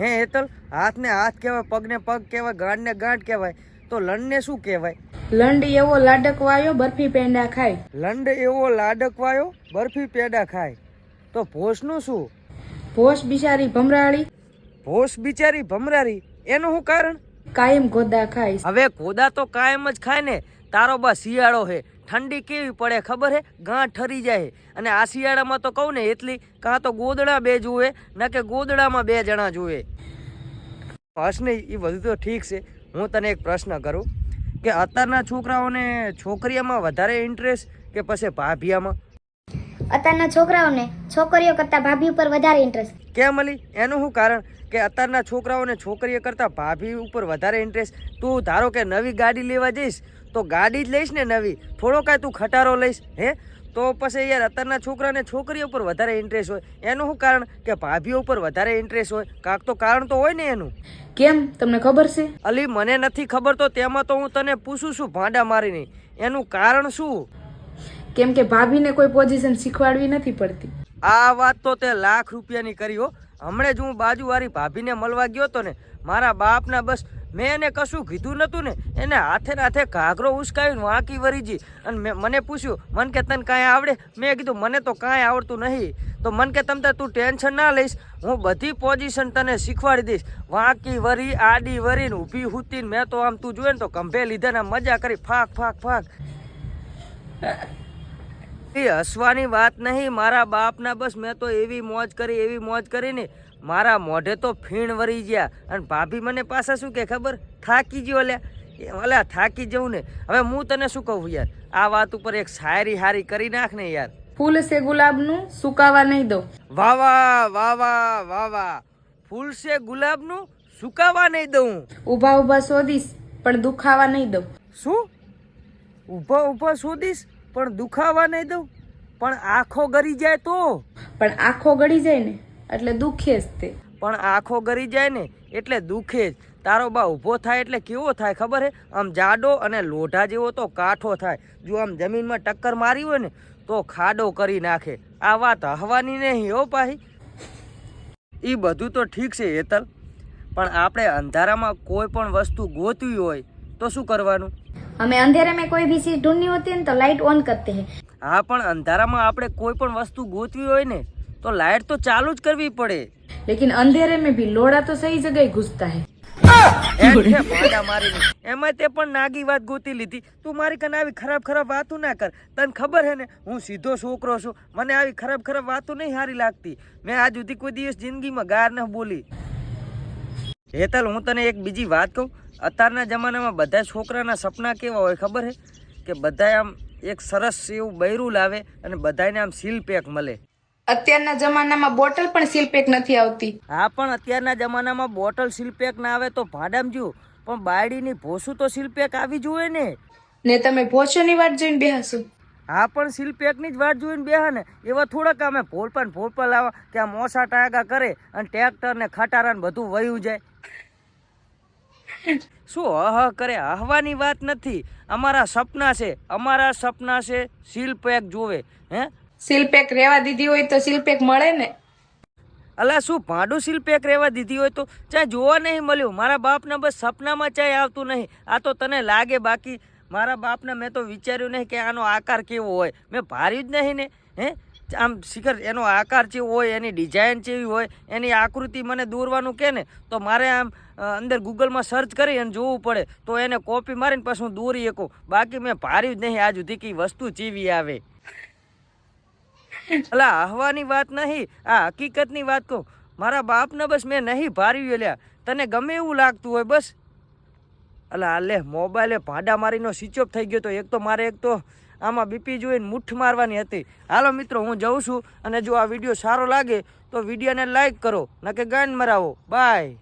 હે હેતલ હાથને હાથ કહેવાય પગને પગ કહેવાય ગાંઠને ગાંઠ કહેવાય. તો લંડને શું કહેવાય? લંડ એવો લાડકવાયો બરફી પેંડા ખાય. લંડ એવો લાડકવાયો બરફી પેંડા ખાય. તો ભોસનું શું? ભોસ બિચારી ભમરાળી. ભોસ બિચારી ભમરાળી. એનું શું કારણ? કાયમ ગોદા ખાય. હવે ગોદા તો કાયમ જ ખાય ને. તારો બા શિયાળો હે. ઠંડી કેવી પડે ખબર હે? ગાંઠ ઠરી જાય હે. અને આ શિયાળામાં તો કહું ને એટલી કાં તો ગોદડા બે જુએ ના કે ગોદડામાં બે જણા જુએ. બસ નહીં એ બધું તો ઠીક છે. હું તને એક પ્રશ્ન કરું કે અત્યારના છોકરાઓને છોકરીઓમાં વધારે ઇન્ટરેસ્ટ કે પછી ભાભીયામાં? અત્યારના છોકરાઓને છોકરીઓ કરતાં ભાભી ઉપર વધારે ઇન્ટરેસ્ટ કેમ અલી? એનું શું કારણ કે અત્યારના છોકરાઓને છોકરીઓ કરતાં ભાભી ઉપર વધારે ઇન્ટરેસ્ટ તું ધારો કે નવી ગાડી લેવા જઈશ તો ગાડી જ લઈશ ને નવી. થોડો કાંઈ તું ખટારો લઈશ હે? તો પછી યાર અત્યારના છોકરાને છોકરીઓ ઉપર વધારે ઇન્ટરેસ્ટ હોય. એનું શું કારણ? કે ભાભીઓ ઉપર વધારે ઇન્ટરેસ્ટ હોય. કાંક તો કારણ તો હોય ને એનું. કેમ? તમને ખબર છે? અલી મને નથી ખબર તો તેમાં તો હું તને પૂછું છું ભાંડા મારીને. એનું કારણ શું? કેમ કે ભાભીને કોઈ પોઝિશન શીખવાડવી નથી પડતી. આ વાત તો તે લાખ રૂપિયાની કરી હો. હમણે જ હું બાજુવાળી ભાભીને મળવા ગયો તો ને મારા બાપના બસ મેં એને કશું કીધું નહોતું ને. એને હાથે ને હાથે ઘાઘરો ઉસકાવીને વાંકી વરી જી. અને મેં મને પૂછ્યું, મન કે તને કાંઈ આવડે? મેં કીધું, મને તો કાંઈ આવડતું નહીં. તો મન કે તમતા તું ટેન્શન ના લઈશ. હું બધી પોઝિશન તને શીખવાડી દઈશ. વાંકી વરી, આડી વરીને ઊભી હુતીને મેં તો આમ તું જોયે ને તો કંભે લીધે ને મજા કરી, ફાક ફાક ફાક. એ હસવાની વાત નહીં મારા બાપના બસ મેં તો એવી મોજ કરી એવી મોજ કરીને મારા મોઢે તો ફીણ વરી ગયા. અને ભાભી મને પાછા શું કે ખબર? થાકી ગયો અલ્યા. ઓલા થાકી જવું ને. હવે હું તને શું કહું યાર? આ વાત ઉપર એક શાયરી હારી કરી નાખ ને યાર. ફૂલ છે ગુલાબનું સુકાવા નહીં દઉં. વાહ વાહ વાહ વાહ વાહ વાહ. ફૂલ છે ગુલાબનું સુકાવા નહીં દઉં. ઊભા ઊભા શોધીશ પણ દુખાવા નહીં દઉં. શું? ઊભા ઊભા શોધીશ? પણ દુખાવા નહીં દઉં. પણ આંખો ગરી જાય તો? પણ આંખો ગળી જાય ને એટલે દુખે જ તે. પણ આંખો ગરી જાય ને એટલે દુખે જ. તારો બા ઊભો થાય એટલે કેવો થાય ખબર હે? આમ જાડો અને લોઢા જેવો તો કાઠો થાય. જો આમ જમીનમાં ટક્કર મારી હોય ને તો ખાડો કરી નાખે. આ વાત હવાની નહીં હો પાહી. એ બધું તો ઠીક છે હેતલ. પણ આપણે અંધારામાં કોઈ પણ વસ્તુ ગોતવી હોય તો શું કરવાનું? हमें अंधेरे में कोई भी चीज ढूंढनी होती है ना तो लाइट ऑन करते हैं હા પણ અંધારામાં આપણે કોઈ પણ વસ્તુ ગોતવી હોય ને તો લાઇટ તો ચાલુ જ કરવી પડે लेकिन अंधेरे में भी लोड़ा तो सही जगह ही घुसता है એમ છે ભાંડા મારીને. એમાં તે પણ નાગી વાત ગોતી લીધી તું મારી કને આવી ખરાબ ખરાબ વાતો ના કર તને ખબર હે ને હું સીધો છોકરો છું મને આવી ખરાબ ખરાબ વાતો નહીં સારી લાગતી મેં આજ સુધી કોઈ દિવસ જિંદગીમાં ગાર ન બોલી હેતલ હું તને એક બીજી વાત કહું અત્યારના જમાનામાં બધા છોકરાના સપના કેવા હોય ખબર છે કે બધા આમ એક સરસ એવું બૈરું લાવે અને બધાને આમ સીલ પેક મળે. અત્યારના જમાનામાં બોટલ પણ સીલ પેક નથી આવતી. હા પણ અત્યારના જમાનામાં બોટલ સીલ પેક ના આવે તો ભાડામ જ્યું પણ બાયડીની ભોસું તો સીલ પેક આવી જોઈએ ને. ને તમે ભોસોની વાત જોઈને બેહાશો. હા પણ સીલ પેકની જ વાટ જોઈને બેહા ને. એવા થોડાક અમે ભોલપણ ભોલપણ લાવા કે આ મોસા ટાગા કરે અને ટ્રેક્ટર ને ખટારા ને બધું વયું જાય. શું અહ કરે? હવાની વાત નથી. અમારા સપના છે. અમારા સપના છે સીલ પેક જોવે હે? સીલ પેક રેવા દીધી હોય તો સીલ પેક મળે ને? અલા શું ભાડું સીલ પેક રહેવા દીધી હોય તો ચાહે જોવા નહીં મળ્યું. મારા બાપને બસ સપનામાં ચાય આવતું નહીં. આ તો તને લાગે બાકી. મારા બાપને મેં તો વિચાર્યું નહીં કે આનો આકાર કેવો હોય. મેં ભાર્યું જ નહીં ને હે? આમ શિખર એનો આકાર જેવો હોય એની ડિઝાઇન જેવી હોય એની આકૃતિ મને દોરવાનું કે ને તો મારે આમ અંદર ગૂગલમાં સર્ચ કરી અને જોવું પડે. તો એને કોપી મારીને પછી હું દોરી શકું. બાકી મેં ભાર્યું જ નહીં, આજ સુધી કઈ વસ્તુ ચીવી આવે. અલા હવાની વાત નહીં, આ હકીકતની વાત કહું. મારા બાપને બસ મેં નહીં ભાર્યું એલ્યા તને ગમે એવું લાગતું હોય બસ. અલા આલે મોબાઈલે ભાડા મારીનો સ્વિચ ઓફ થઈ ગયો તો એક તો મારે એક તો આમાં બીપી જોઈને મુઠ્ઠ મારવાની હતી. હાલો મિત્રો, હું જઉં છું અને જો આ વીડિયો સારો લાગે તો વિડીયોને લાઈક કરો નકે ગાંડ મરાવો. બાય